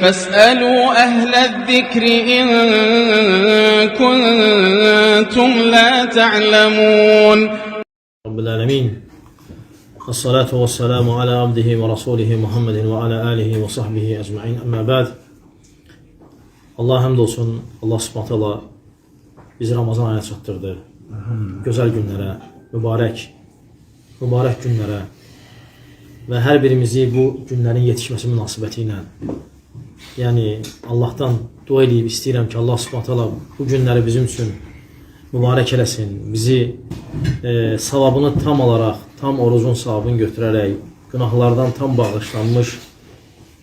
فاسألوا أهل الذكر إن كنتم لا تعلمون رب العالمين الصلاة والسلام على عبده ورسوله محمد وعلى آله وصحبه أجمعين أما بعد Allah həmd olsun, Allah subhanət hala bizi Ramazan ayına çatdırdı. Gözəl günlərə, mübarək, mübarək günlərə və hər birimizi bu günlərin yetişməsi münasibəti ilə yəni Allahdan dua edib istəyirəm ki, Allah subhanət hala bu günləri bizim üçün mübarək eləsin. Bizi e, savabını tam alaraq, tam orucun savabını götürərək, günahlardan tam bağışlanmış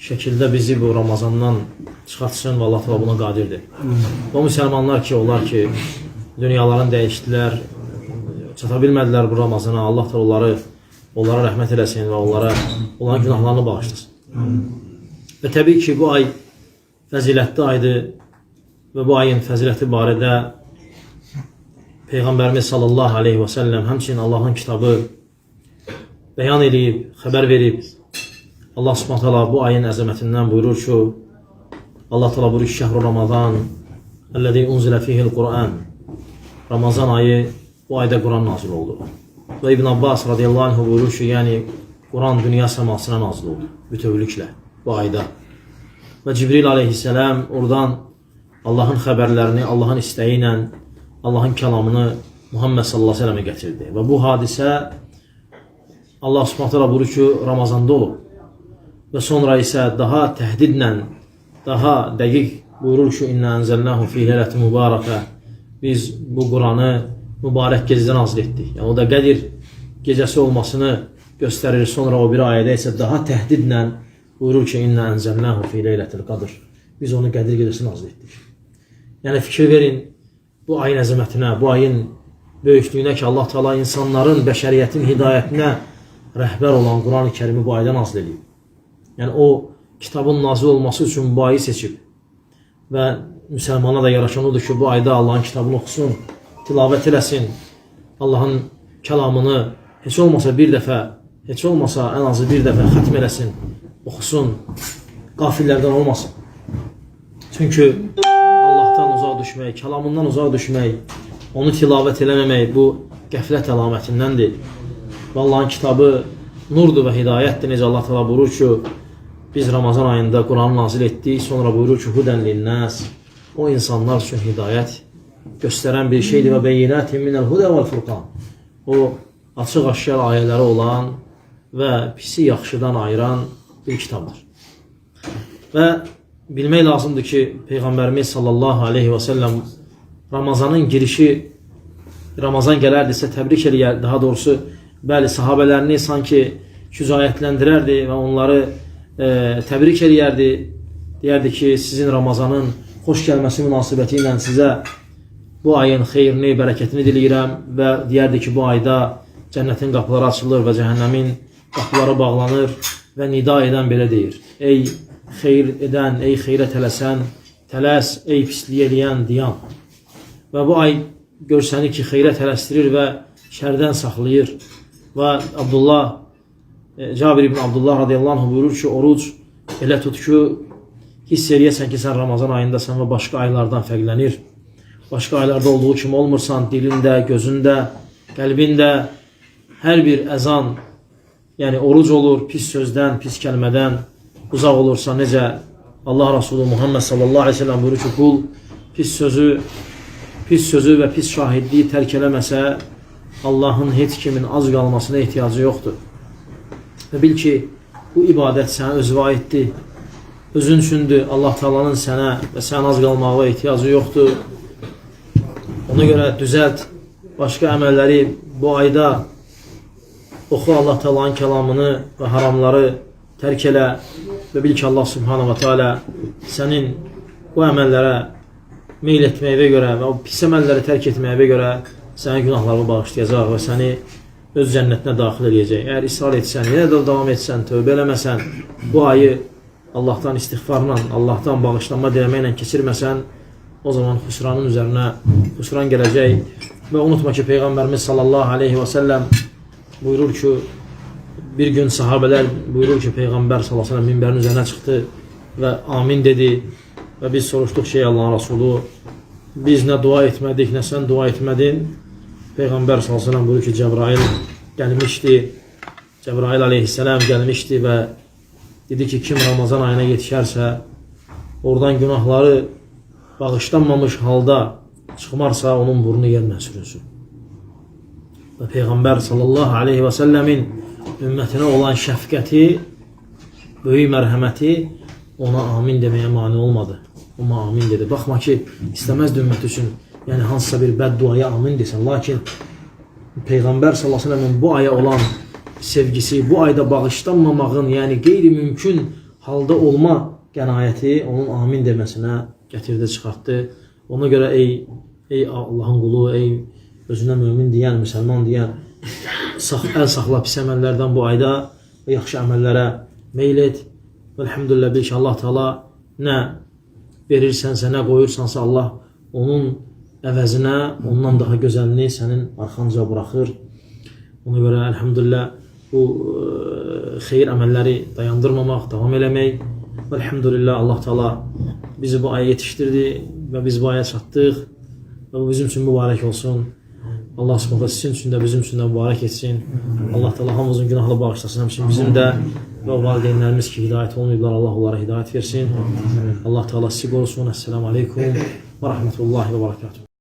şəkildə bizi bu Ramazandan çıxartsın və Allah təala buna qadirdir. O müsəlmanlar ki, onlar ki, dünyalarını dəyişdilər, çata bilmədilər bu Ramazana. Allah təala onları onlara rəhmət eləsin və onlara onların günahlarını bağışlasın. Və təbii ki, bu ay fəzilətli aydır və bu ayın fəziləti barədə Peyğəmbərimiz sallallahu aleyhi və səlləm həmçinin Allahın kitabı bəyan edib, xəbər verib. Allah subhanahu taala bu ayın əzəmətindən buyurur ki, Allah taala buyurur ki, şəhru Ramazan əlləzi unzilə fihil Qur'an. Ramazan ayı bu ayda Quran nazil oldu. Və İbn Abbas radiyallahu anh buyurur ki, yəni Quran dünya səmasına nazil oldu bütövlüklə bu ayda. Və Cibril aleyhisselam oradan Allahın xəbərlərini Allahın istəyi Allahın kəlamını Muhammed sallallahu əleyhi və səlləmə gətirdi. Və bu hadisə Allah Subhanahu taala buyurur ki, Ramazanda olub. Və sonra isə daha təhdidlə, daha dəqiq buyurur ki, "İnna enzelnahu fi leylatin mübarekə." Biz bu Quranı mübarək gecədə nazil etdik. Yəni o da Qədir gecəsi olmasını göstərir. Sonra o bir ayədə isə daha təhdidlə buyurur ki, "İnna enzelnahu fi leylatil qadr." Biz onu Qədir gecəsi nazil etdik. Yəni fikir verin bu ayın əzəmətinə, bu ayın böyüklüyünə ki, Allah Teala insanların, bəşəriyyətin hidayətinə rəhbər olan Quran-ı Kərimi bu ayda nazil edib. Yəni o kitabın nazil olması üçün bu ayı seçib. Və müsəlmana da yaraşan odur ki, bu ayda Allahın kitabını oxusun, tilavət eləsin, Allahın kəlamını heç olmasa bir dəfə, heç olmasa ən azı bir dəfə xətm eləsin, oxusun, qafillərdən olmasın. Çünki Allahdan uzaq düşmək, kəlamından uzaq düşmək, onu tilavət eləməmək bu qəflət əlamətindəndir. Və Allahın kitabı nurdur və hidayətdir. Necə Allah təala buyurur ki, biz Ramazan ayında Quranı nazil etdik, sonra buyurur ki, hudən linnəs. O insanlar üçün hidayət göstərən bir şeydir və beyinətin minəl hudə vəl furqan. O açıq aşkar ayələri olan və pisi yaxşıdan ayıran bir kitabdır. Və bilmək lazımdır ki, Peyğəmbərimiz sallallahu aleyhi və səlləm Ramazanın girişi Ramazan gələrdisə təbrik eləyər, daha doğrusu bəli sahabələrini sanki şücaətləndirərdi və onları e, təbrik eləyərdi. Deyərdi ki, sizin Ramazanın xoş gəlməsi münasibəti ilə sizə bu ayın xeyrini, bərəkətini diləyirəm və deyərdi ki, bu ayda cənnətin qapıları açılır və cəhənnəmin qapıları bağlanır və nida edən belə deyir. Ey xeyir edən, ey xeyrə tələsən, tələs, ey pisliyi eləyən, diyan. Və bu ay görsəni ki, xeyrə tələsdirir və şərdən saxlayır. Və Abdullah, e, Cabir ibn Abdullah radiyallahu anh buyurur ki, oruc elə tut ki, hiss eləyəsən ki, sən Ramazan ayındasan və başqa aylardan fərqlənir. Başqa aylarda olduğu kimi olmursan, dilində, gözündə, qəlbində hər bir əzan, yəni oruc olur, pis sözdən, pis kəlmədən uzaq olursa, necə Allah Resulü Muhammed sallallahu aleyhi ve sellem buyurur ki, qul pis sözü, pis sözü və pis şahidliyi tərk eləməsə, Allahın heç kimin az qalmasına ehtiyacı yoxdur. Və bil ki, bu ibadət sənə özvə aiddir. Özün üçündür. Allah Taala'nın sənə və sən az qalmağa ehtiyacı yoxdur. Ona görə düzəlt başqa əməlləri bu ayda oxu Allah Taala'nın kəlamını və haramları tərk elə və bil ki, Allah Subhanahu va Taala sənin bu əməllərə meyl etməyinə görə və o pis əməlləri tərk etməyinə görə sənin günahlarını bağışlayacaq və səni öz cənnətinə daxil edəcək. Əgər israr etsən, yenə də davam etsən, tövbə eləməsən, bu ayı Allahdan istiğfarla, Allahdan bağışlanma diləməklə keçirməsən, o zaman xüsranın üzərinə xüsran gələcək. Və unutma ki, Peyğəmbərimiz sallallahu aleyhi və səlləm buyurur ki, bir gün sahabələr buyurur ki, Peyğəmbər sallallahu aleyhi və səlləm minbərin üzərinə çıxdı ve amin dedi. Ve biz soruştuk şey Allah'ın Resulü. Biz ne dua etmedik ne sen dua etmedin. Peygamber sallallahu aleyhi ve sellem buyuruyor ki Cebrail gelmişti. Cebrail aleyhisselam gelmişti ve dedi ki kim Ramazan ayına yetişerse oradan günahları bağışlanmamış halda çıkmarsa onun burnu yerine sürünsün. Ve Peygamber sallallahu aleyhi ve sellemin ümmetine olan şefkati, böyük mərhəməti ona amin demeye mani olmadı. Ama amin dedi. Bakma ki istemezdi ümmet için yani hansısa bir bedduaya amin desin. Lakin Peygamber sallallahu aleyhi ve sellemin bu aya olan sevgisi, bu ayda bağışlanmamağın yani qeyri-mümkün halda olma qənaəti onun amin demesine getirdi, çıxartdı. Ona göre ey ey Allah'ın qulu, ey özünə mömin deyən, müsəlman deyən, sax, əl saxla pis əməllərdən bu ayda və yaxşı əməllərə meyl et. Və elhamdülillah bil ki, Allah Teala nə verirsənsə, nə qoyursansa Allah onun əvəzinə ondan daha gözəlini sənin arxanca buraxır. Ona görə elhamdülillah bu e, xeyir əməlləri dayandırmamaq, davam eləmək. Və elhamdülillah Allah Teala bizi bu aya yetişdirdi və biz bu aya çatdıq. Və bu bizim üçün mübarək olsun. Allah subhanahu sizin üçün də bizim üçün də mübarək etsin. Allah Teala hamımızın günahını bağışlasın. Həmçinin bizim də və valideynlərimiz ki hidayət olmayıblar. Allah onlara hidayət versin. Allah Teala sizi qorusun. Esselamu aleykum və rahmetullahi və barakatuhu.